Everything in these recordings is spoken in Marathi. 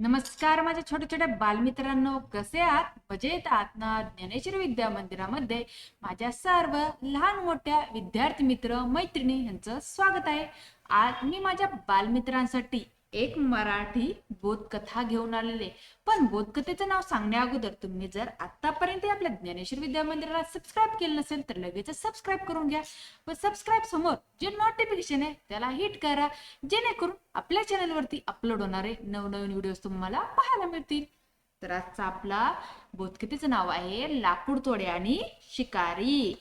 नमस्कार माझ्या छोट्या छोट्या बालमित्रांनो. कसे आहात? मजेत आहात ना? ज्ञानेश्वर विद्या मंदिरामध्ये माझ्या सर्व लहान मोठ्या विद्यार्थी मित्र मैत्रिणी यांचं स्वागत आहे. आज मी माझ्या बालमित्रांसाठी एक मराठी बोधकथा घेऊन आलेले. पण बोधकथेचं नाव सांगण्या अगोदर तुम्ही जर आतापर्यंत आपल्या ज्ञानेश्वर विद्या मंदिराला सबस्क्राईब केलं नसेल तर लगेच सबस्क्राईब करून घ्या. व सबस्क्राईब समोर जे नोटिफिकेशन आहे त्याला हिट करा. जेणेकरून आपल्या चॅनलवरती अपलोड होणारे नवनवीन व्हिडिओ तुम्हाला पाहायला मिळतील. तर आजचा आपला बोधकथेचं नाव आहे लाकूड तोडे आणि शिकारी.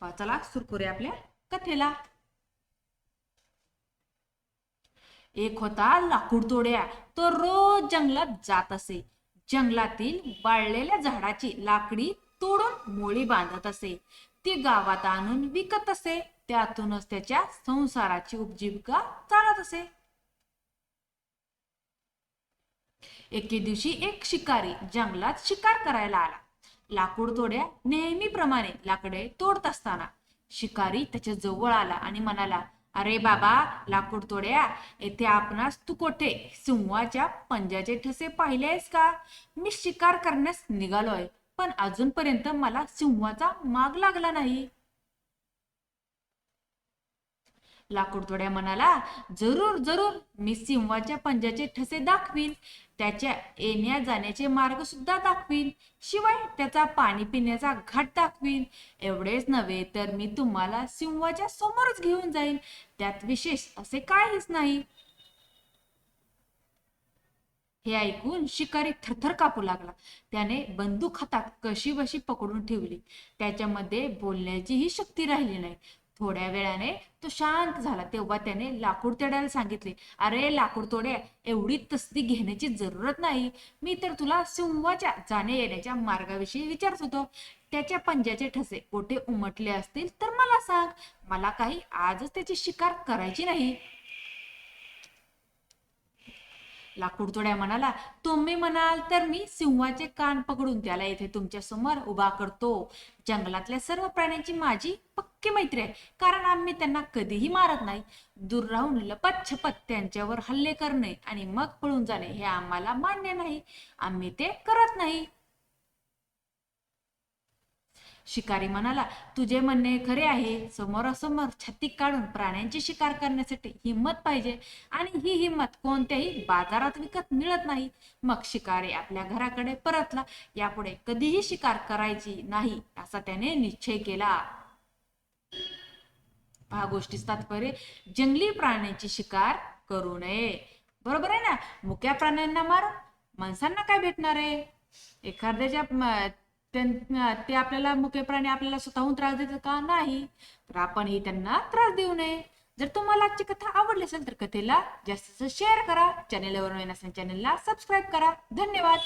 पहा, चला सुरू करूया आपल्या कथेला. एक होता लाकूडतोड्या तो रोज जंगलात जात असे. जंगलातील वाळलेल्या झाडाची लाकडी तोडून मोळी बांधत असे. ती गावात आणून विकत असे. त्यातूनच त्याच्या संसाराची उपजीविका चालत असे. एके दिवशी एक शिकारी जंगलात शिकार करायला आला. लाकूड तोड्या नेहमीप्रमाणे लाकडे तोडत असताना शिकारी त्याच्याजवळ आला आणि म्हणाला अरे बाबा लाकूड तोड्या येथे आपणास तू कोठे? सिंहाच्या पंजाचे ठसे पाहिले आहेस का? मी शिकार करण्यास निघालोय पण अजूनपर्यंत मला सिंहाचा माग लागला नाही. लाकूडतोड्या म्हणाला जरूर जरूर मी सिंहाच्या पंजाचे ठसे दाखवीन. त्याच्या येण्या जाण्याचे मार्ग सुद्धा दाखवीन. शिवाय त्याचा पाणी पिण्याचा घाट दाखवीन. एवढेच नव्हे तर मी तुम्हाला सिंहाच्या समोरच घेऊन जाईन. त्यात विशेष असे काहीच नाही. हे ऐकून शिकारी थरथर कापू लागला. त्याने बंदूक हातात कशी बशी पकडून ठेवली. त्याच्यामध्ये बोलण्याचीही शक्ती राहिली नाही. थोड्या वेळाने तो शांत झाला. तेव्हा त्याने लाकूड तोड्याला सांगितले अरे लाकूड तोड्या एवढी तस्ती घेण्याची जरूरत नाही. मी तर तुला सिंहाच्या जाण्या येण्याच्या मार्गाविषयी विचारत होतो. त्याच्या पंजाचे ठसे कोठे उमटले असतील तर मला सांग. मला काही आजच त्याची शिकार करायची नाही. लाकूडतोड्या म्हणाला तुम्ही म्हणाल तर मी सिंहाचे कान पकडून त्याला येथे तुमच्यासमोर उभा करतो. जंगलातल्या सर्व प्राण्यांची माझी पक्की मैत्री आहे. कारण आम्ही त्यांना कधीही मारत नाही. दूर राहून लपत छपत त्यांच्यावर हल्ले करणे आणि मग पळून जाणे हे आम्हाला मान्य नाही. आम्ही ते करत नाही. शिकारी म्हणाला तुझे म्हणणे खरे आहे. समोरासमोर छत्ती काढून प्राण्यांची शिकार करण्यासाठी हिंमत पाहिजे आणि ही हिंमत कोणत्याही बाजारात विकत मिळत नाही. मग शिकारी आपल्या घराकडे परतला. यापुढे कधीही शिकार करायची नाही असा त्याने निश्चय केला. पहा गोष्टीच तात्पर्य जंगली प्राण्यांची शिकार करू नये. बरोबर आहे ना? मुक्या प्राण्यांना मारून माणसांना काय भेटणार आहे? एखाद्याच्या त्यां- ते आपल्याला मुके प्राणी आपल्याला स्वतःहून त्रास देतात का? नाही. तर आपणही त्यांना त्रास देऊ नये. जर तुम्हाला आजची कथा आवडली असेल तर कथेला जास्त शेअर करा. चॅनेलवर नवीन असेल चॅनेलला सबस्क्राईब करा. धन्यवाद.